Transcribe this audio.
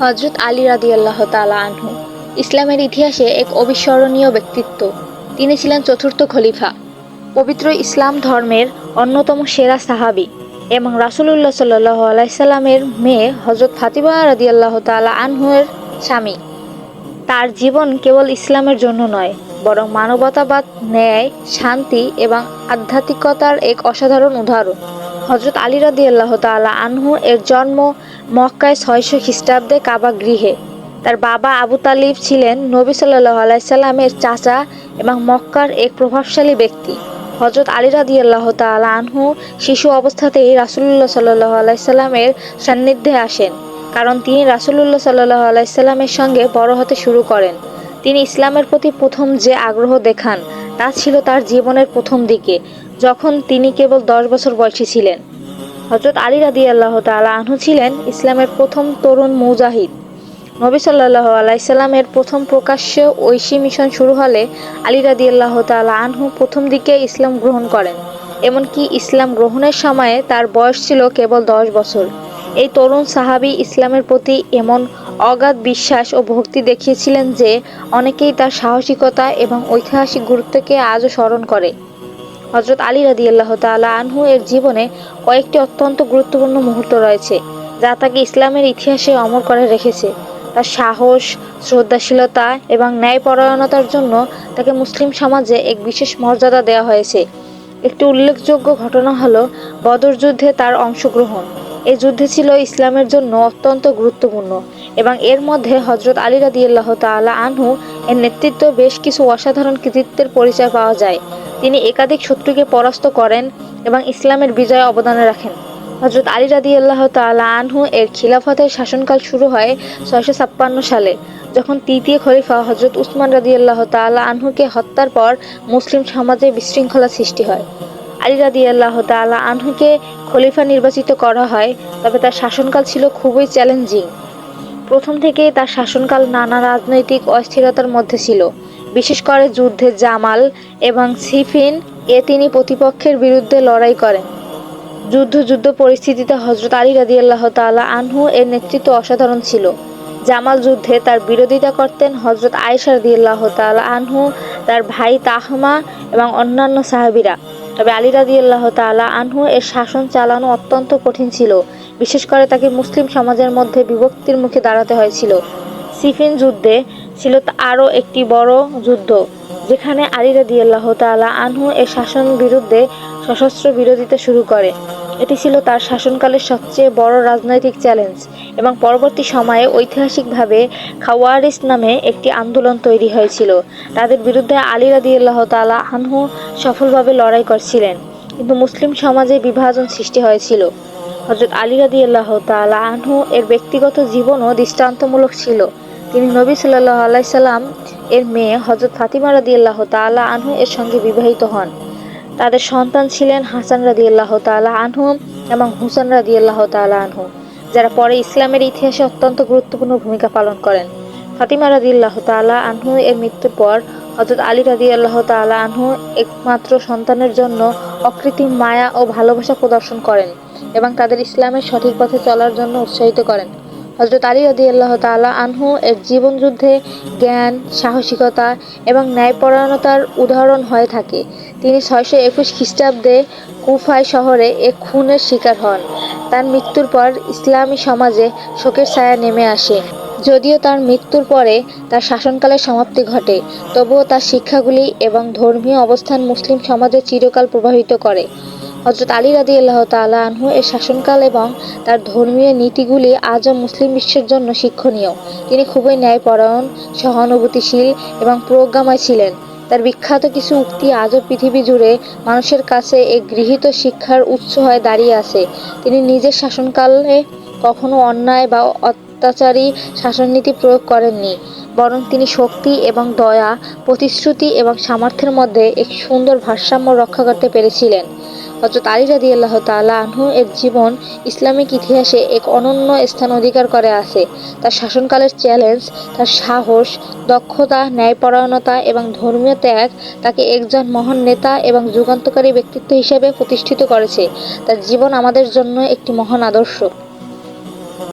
হজরত আলী রাদিয়াল্লাহ তালা আনহু। ইসলামের ইতিহাসে এক অবিস্মরণীয় ব্যক্তিত্ব। তিনি ছিলেন চতুর্থ খলিফা। পবিত্র ইসলাম ধর্মের অন্যতম সেরা সাহাবি এবং রাসুলুল্লাহ সাল্লাহ আলাইসাল্লামের মেয়ে হজরত ফাতিমা রাদিয়াল্লাহ তালা আনহুয়ের স্বামী। তার জীবন কেবল ইসলামের জন্য নয়, বরং মানবতাবাদ, ন্যায়, শান্তি এবং আধ্যাত্মিকতার এক অসাধারণ উদাহরণ। হজরত আলী রাদি আল্লাহ তালা আনহু এর জন্ম মক্কায় ছয়শো খ্রিস্টাব্দে কাবা গৃহে। তার বাবা আবু তালিব ছিলেন নবী সাল্লাহ আলাইসাল্লামের চাচা এবং মক্কার এক প্রভাবশালী ব্যক্তি। হজরত আলী রাদি আল্লাহ আনহু শিশু অবস্থাতেই রাসুল্লাহ সাল্লাহ আলাইসাল্লামের সান্নিধ্যে আসেন, কারণ তিনি রাসুলুল্লাহ সাল্লাহ আলাইসাল্লামের সঙ্গে বড় হতে শুরু করেন। তিনি ইসলামের প্রতি প্রথম যে আগ্রহ দেখান, তা ছিল তার জীবনের প্রথম দিকে, যখন তিনি কেবল দশ বছর বয়সী ছিলেন। হজরত আলী রাদি আল্লাহ তালা আনহু ছিলেন ইসলামের প্রথম তরুণ মুজাহিদ। নবী সাল্লাহ আলাইসাল্লামের প্রথম প্রকাশ্য ঐশী মিশন শুরু হলে আলী রাদি আল্লাহ তালা আনহু প্রথম দিকে ইসলাম গ্রহণ করেন, এমনকি ইসলাম গ্রহণের সময়ে তার বয়স ছিল কেবল দশ বছর। এই তরুণ সাহাবি ইসলামের প্রতি এমন অগাধ বিশ্বাস ও ভক্তি দেখিয়েছিলেন যে অনেকেই তার সাহসিকতা এবং ঐতিহাসিক গুরুত্বকে আজও স্মরণ করে। হজরত আলী রাদি আল্লাহ তালা আনহু এর জীবনে কয়েকটি অত্যন্ত গুরুত্বপূর্ণ মুহূর্ত রয়েছে, যা তাকে ইসলামের ইতিহাসে অমর করে রেখেছে। তার সাহস, শ্রদ্ধাশীলতা এবং ন্যায়পরায়ণতার জন্য তাকে মুসলিম সমাজে এক বিশেষ মর্যাদা দেওয়া হয়েছে। একটি উল্লেখযোগ্য ঘটনা হলো বদর যুদ্ধে তার অংশগ্রহণ। এই যুদ্ধে ছিল ইসলামের জন্য অত্যন্ত গুরুত্বপূর্ণ এবং এর মধ্যে হজরত আলী রাদিয়াল্লাহ তাআলা আনহু এর নেতৃত্ব বেশ কিছু অসাধারণ কৃতিত্বের পরিচয় পাওয়া যায়। তিনি একাধিক শত্রুকে পরাস্ত করেন এবং ইসলামের বিজয়ে অবদান রাখেন। হজরত আলী রাদিয়াল্লাহ তাআলা আনহু এর খিলাফতের শাসনকাল শুরু হয় ছয়শো ছাপ্পান্ন সালে, যখন তৃতীয় খলিফা হজরত উসমান রাদিয়াল্লাহ তাআলা আনহুকে হত্যার পর মুসলিম সমাজে বিশৃঙ্খলা সৃষ্টি হয়। আলী রাদি আল্লাহ তালা আনহুকে খলিফা নির্বাচিত করা হয়, তবে তার শাসনকাল ছিল খুবই চ্যালেঞ্জিং। প্রথম থেকে তার শাসনকাল নানা রাজনৈতিক অস্থিরতার মধ্যে ছিল। বিশেষ করে যুদ্ধে জামাল এবং সিফিন, এ তিনি প্রতিপক্ষের বিরুদ্ধে লড়াই করেন। যুদ্ধ যুদ্ধ পরিস্থিতিতে হজরত আলী আল্লাহ তালা আনহু এর নেতৃত্ব অসাধারণ ছিল। জামাল যুদ্ধে তার বিরোধিতা করতেন হজরত আয়েশা রাদিয়াল্লাহ তাআলা আনহু, তার ভাই তাহমা এবং অন্যান্য সাহাবিরা। তবে আলী রাদিয়াল্লাহ তাআলা আনহু এর শাসন চালানো অত্যন্ত কঠিন ছিল। বিশেষ করে তাকে মুসলিম সমাজের মধ্যে বিভক্তির মুখে দাঁড়াতে হয়েছিল। সিফিন যুদ্ধে ছিল আরও একটি বড় যুদ্ধ, যেখানে আলী রাদিয়াল্লাহ তাআলা আনহু এর শাসন বিরুদ্ধে সশস্ত্র বিরোধিতা শুরু করে। এটি ছিল তার শাসনকালের সবচেয়ে বড় রাজনৈতিক চ্যালেঞ্জ এবং পরবর্তী সময়ে ঐতিহাসিকভাবে খাওয়ারিস নামে একটি আন্দোলন তৈরি হয়েছিল। তাদের বিরুদ্ধে আলী রাদিয়াল্লাহ তাআলা আনহু সফলভাবে লড়াই করছিলেন, কিন্তু মুসলিম সমাজে বিভাজন সৃষ্টি হয়েছিল। হজরত আলী রাদিয়াল্লাহ তাআলা আনহু এর ব্যক্তিগত জীবনও দৃষ্টান্তমূলক ছিল। তিনি নবী সাল্লাহ আলাইসাল্লাম এর মেয়ে হজরত ফাতিমা রাদিয়াল্লাহ তাআলা আনহু এর সঙ্গে বিবাহিত হন। তাদের সন্তান ছিলেন হাসান রাদিয়াল্লাহ তাআলা আনহু এবং হুসান রাদিয়াল্লাহ তাআলা আনহু, যারা পরে ইসলামের ইতিহাসে অত্যন্ত গুরুত্বপূর্ণ ভূমিকা পালন করেন। ফাতিমা রাদিয়াল্লাহ তাআলা আনহু এর মৃত্যুর পর হজরত আলী রাদিয়াল্লাহ তাআলা আনহু একমাত্র সন্তানের জন্য অকৃত্রিম মায়া ও ভালোবাসা প্রদর্শন করেন এবং তাদের ইসলামের সঠিক পথে চলার জন্য উৎসাহিত করেন। হজরত আলী রাদিয়াল্লাহ তাআলা আনহু এর জীবন যুদ্ধে জ্ঞান, সাহসিকতা এবং ন্যায়পরায়ণতার উদাহরণ হয়ে থাকে। তিনি ছয়শো একুশ খ্রিস্টাব্দে কুফাই শহরে এক খুনের শিকার হন। তার মৃত্যুর পর ইসলামী সমাজে শোকের ছায়া নেমে আসে। যদিও তার মৃত্যুর পরে তার শাসনকালের সমাপ্তি ঘটে, তবুও তার শিক্ষাগুলি এবং ধর্মীয় অবস্থান মুসলিম সমাজে চিরকাল প্রভাবিত করে। হজরত আলী রাদি আল্লাহ তালা আনহু এর শাসনকাল এবং তার ধর্মীয় নীতিগুলি আজও মুসলিম বিশ্বের জন্য শিক্ষণীয়। তিনি খুবই ন্যায়পরায়ণ, সহানুভূতিশীল এবং প্রজ্ঞাময় ছিলেন। তার বিখ্যাত কিছু উক্তি আজও পৃথিবী জুড়ে মানুষের কাছে এক গৃহীত শিক্ষার উৎস হয়ে দাঁড়িয়ে আছে। তিনি নিজের শাসনকালে কখনো অন্যায় বা অত্যাচারী শাসননীতি প্রয়োগ করেননি, বরং তিনি শক্তি এবং দয়া, প্রতিশ্রুতি এবং সামর্থ্যের মধ্যে এক সুন্দর ভারসাম্য রক্ষা করতে পেরেছিলেন। হজরত আলী রাদি আল্লাহ তাল্লাহ আনহু এর জীবন ইসলামিক ইতিহাসে এক অনন্য স্থান অধিকার করে আছে। তার শাসনকালের চ্যালেঞ্জ তার সাহস, দক্ষতা, ন্যায়পরায়ণতা এবং ধর্মীয় ত্যাগ তাকে একজন মহান নেতা এবং যুগান্তকারী ব্যক্তিত্ব হিসেবে প্রতিষ্ঠিত করেছে। তার জীবন আমাদের জন্য একটি মহান আদর্শ।